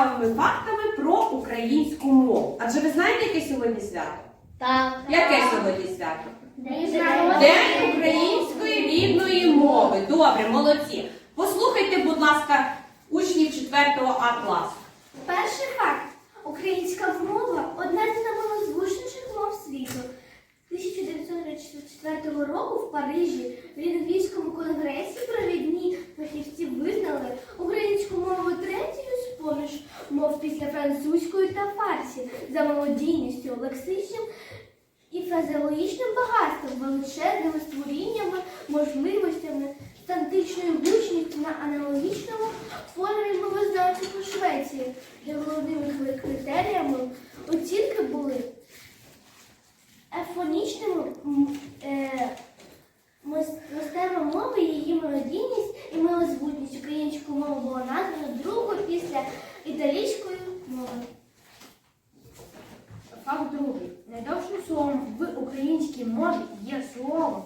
цікавими фактами про українську мову. Адже ви знаєте, яке сьогодні свято? Так. Яке сьогодні свято? День української рідної мови. Добре, молодці. Послухайте, будь ласка, учнів 4 А класу. Перший факт. Українська мова одна з наймалозвучніших мов світу. 1934 року в Парижі в Лінгвійському конгресі провідні фахівці визнали українську мову третьою з поміж мов після французької та фарсі за молодійністю, лексичним і фразеологічним багатством, величезними створіннями, можливостями, стантичною гучністю на аналогічному мовознавців у Швеції, де головними критеріями оцінки були ефонічними е, мис- мистецтво мови, її мелодійність і милозвучність. Українську мову була названа другою після італійської мови. Факт другий. Найдовшим словом в українській мові є слово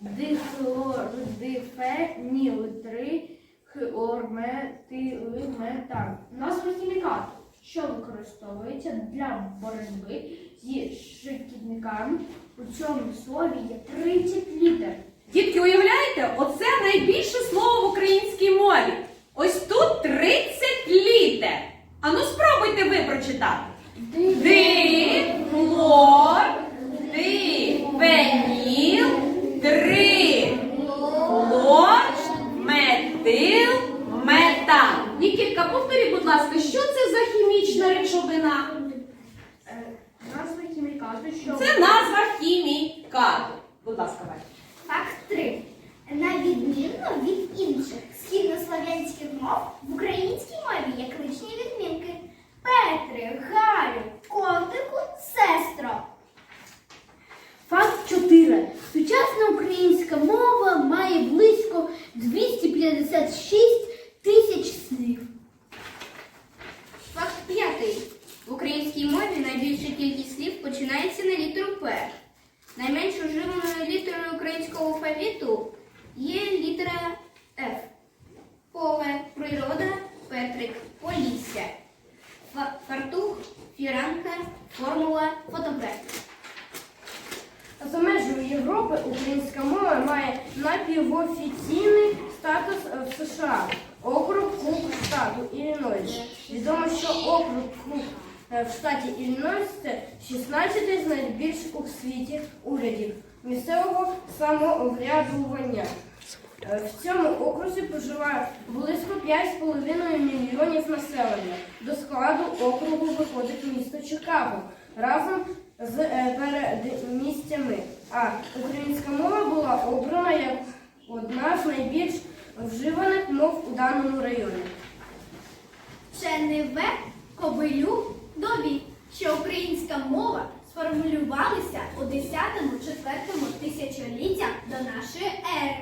дихлордифенілтри хлорметилметан. Назва хімікату, що використовується для боротьби зі шкідниками. У цьому слові є 30 літер. Дітки, уявляєте, оце найбільше слово в українській мові. Ось тут 30 літер. Ану спробуйте ви прочитати. Ди, хлор, ди, феніл, три, хлор, метил, метан. Нікітка, повторіть, будь ласка, що це за хімічна речовина? Е, Назва хімікату, Це назва хімікату. Будь ласка, Валя. Факт 3. На відмінно від інших східнослов'янських мов в українській мові є кличні відмінки Петри, Галю, котику, сестро. Факт 4. Сучасна українська мова має близько 256 тисяч слів. Факт п'ятий. В українській мові найбільша кількість слів починається на літеру П. Найменш уживаною літерою українського алфавіту є літера Ф. Поле, природа, Петрик, Полісся. Фартух, фіранка, формула, фотографія. За межами Європи українська мова має напівофіційний статус е, в США. Округ Кук штату Іллінойс. Відомо, що округ Кук е, в штаті Іллінойс це 16 з найбільш у світі урядів місцевого самоврядування. Е, В цьому окрузі проживає близько 5,5 мільйонів населення. До складу округу виходить місто Чикаго разом з е. А українська мова була обрана як одна з найбільш вживаних мов у даному районі. Вчений В. Кобилюк довів, що українська мова сформулювалася у 10-4 тисячоліття до нашої ери.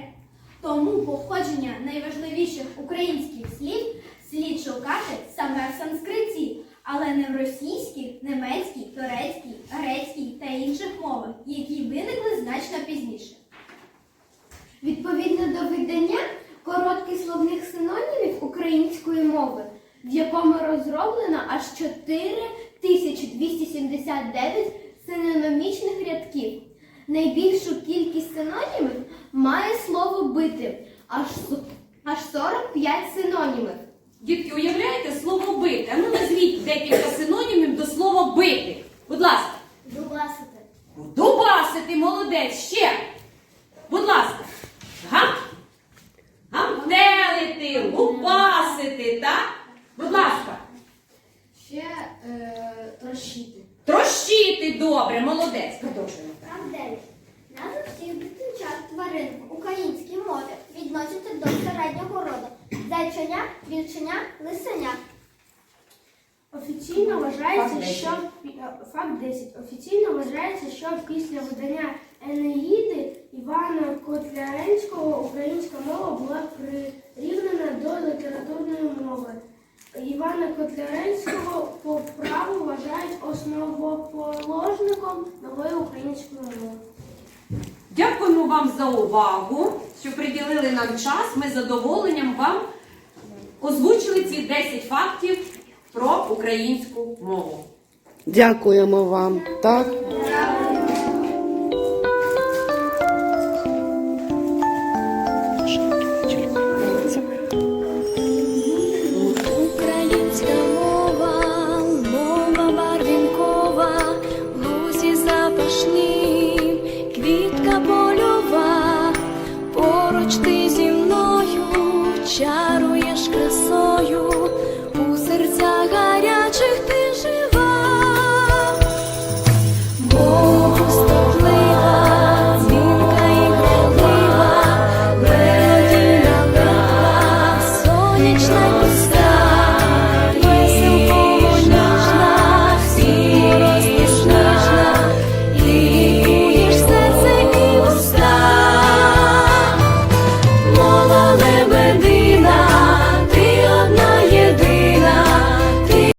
Тому походження найважливіших українських слів Відповідно до видання короткий словник синонімів української мови, в якому розроблено аж 4279 синонімічних рядків. Найбільшу кількість синонімів має слово бити аж, аж 45 синонімів. Дітки, уявляєте слово бити? А ну назвіть декілька синонімів до слова бити. Будь ласка. Дубасити. Дубасити, молодець, ще. Будь ласка. Гам. Лупасити, так? Будь ласка. Ще е, трощити. Трощити, добре, молодець. Продовжуємо. Там 9. Назви всіх дитинчат тварин в українській мові відносяться до середнього роду. Зайченя, вівченя, лисеня. Офіційно вважається, Факт що факт 10. Офіційно вважається, що після видання Енеїди Івана Котляренського українська мова була прирівнена до літературної мови. Івана Котляренського по праву вважають основоположником нової української мови. Дякуємо вам за увагу, що приділили нам час. Ми з задоволенням вам озвучили ці 10 фактів про українську мову. Дякуємо вам. Так? чаруєш красою у серцях.